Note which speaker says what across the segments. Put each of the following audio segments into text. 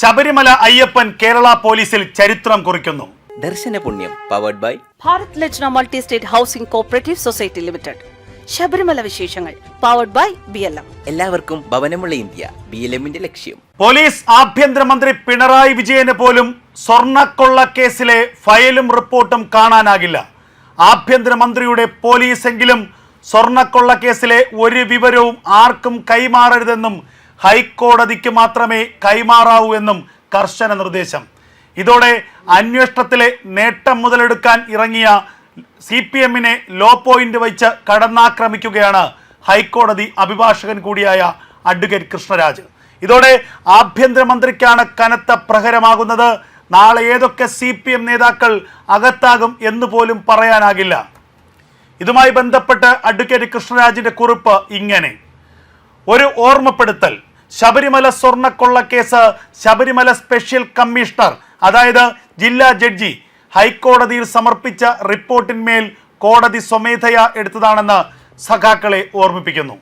Speaker 1: ശബരിമല അയ്യപ്പൻ കേരള പോലീസിൽ ചരിത്രം കുറിക്കുന്നു.
Speaker 2: ദർശന പുണ്യം powered by
Speaker 3: Bharat Lajna multi state housing cooperative society limited. Sabarimala വിശേഷങ്ങൾ powered by B L M
Speaker 2: എല്ലാവർക്കും ഭവനമുള്ള ഇന്ത്യ ബി എൽ എമ്മിന്റെ ലക്ഷ്യം.
Speaker 1: പോലീസ് ആഭ്യന്തരമന്ത്രി പിണറായി വിജയന് പോലും സ്വർണക്കൊള്ള കേസിലെ ഫയലും റിപ്പോർട്ടും കാണാനാകില്ല. ആഭ്യന്തരമന്ത്രിയുടെ പോലീസെങ്കിലും സ്വർണക്കൊള്ള കേസിലെ ഒരു വിവരവും ആർക്കും കൈമാറരുതെന്നും ഹൈക്കോടതിക്ക് മാത്രമേ കൈമാറാവൂ എന്നും കർശന നിർദ്ദേശം. ഇതോടെ അന്വേഷണത്തിലെ നേട്ടം മുതലെടുക്കാൻ ഇറങ്ങിയ സി പി എമ്മിനെ ലോ പോയിന്റ് വെച്ച് കടന്നാക്രമിക്കുകയാണ് ഹൈക്കോടതി അഭിഭാഷകൻ കൂടിയായ അഡ്വക്കേറ്റ് കൃഷ്ണരാജ്. ഇതോടെ ആഭ്യന്തരമന്ത്രിക്കാണ് കനത്ത പ്രഹരമാകുന്നത്. നാളെ ഏതൊക്കെ സി പി എം നേതാക്കൾ അകത്താകും എന്ന് പോലും പറയാനാകില്ല. ഇതുമായി ബന്ധപ്പെട്ട് അഡ്വക്കേറ്റ് കൃഷ്ണരാജിന്റെ കുറിപ്പ് ഇങ്ങനെ. ഒരു ഓർമ്മപ്പെടുത്തൽ. ശബരിമല സ്വർണക്കൊള്ള കേസ് ശബരിമല സ്പെഷ്യൽ കമ്മീഷണർ അതായത് ജില്ലാ ജഡ്ജി ഹൈക്കോടതിയിൽ സമർപ്പിച്ച റിപ്പോർട്ടിന്മേൽ കോടതി സ്വമേധയാ എടുത്തതാണെന്ന് സഖാക്കളെ ഓർമ്മിപ്പിക്കുന്നു.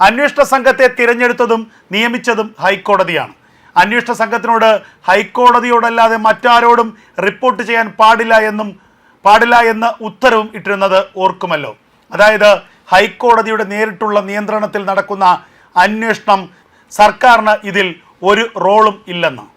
Speaker 1: അന്വേഷണ സംഘത്തെ തിരഞ്ഞെടുത്തതും നിയമിച്ചതും ഹൈക്കോടതിയാണ്. അന്വേഷണ സംഘത്തിനോട് ഹൈക്കോടതിയോടല്ലാതെ മറ്റാരോടും റിപ്പോർട്ട് ചെയ്യാൻ പാടില്ല എന്നും പാടില്ല എന്ന ഉത്തരവും ഇട്ടിരുന്നത് ഓർക്കുമല്ലോ. അതായത് ഹൈക്കോടതിയുടെ നേരിട്ടുള്ള നിയന്ത്രണത്തിൽ നടക്കുന്ന അന്വേഷണം സർക്കാരിന് ഇതിൽ ഒരു റോളും ഇല്ലെന്ന്.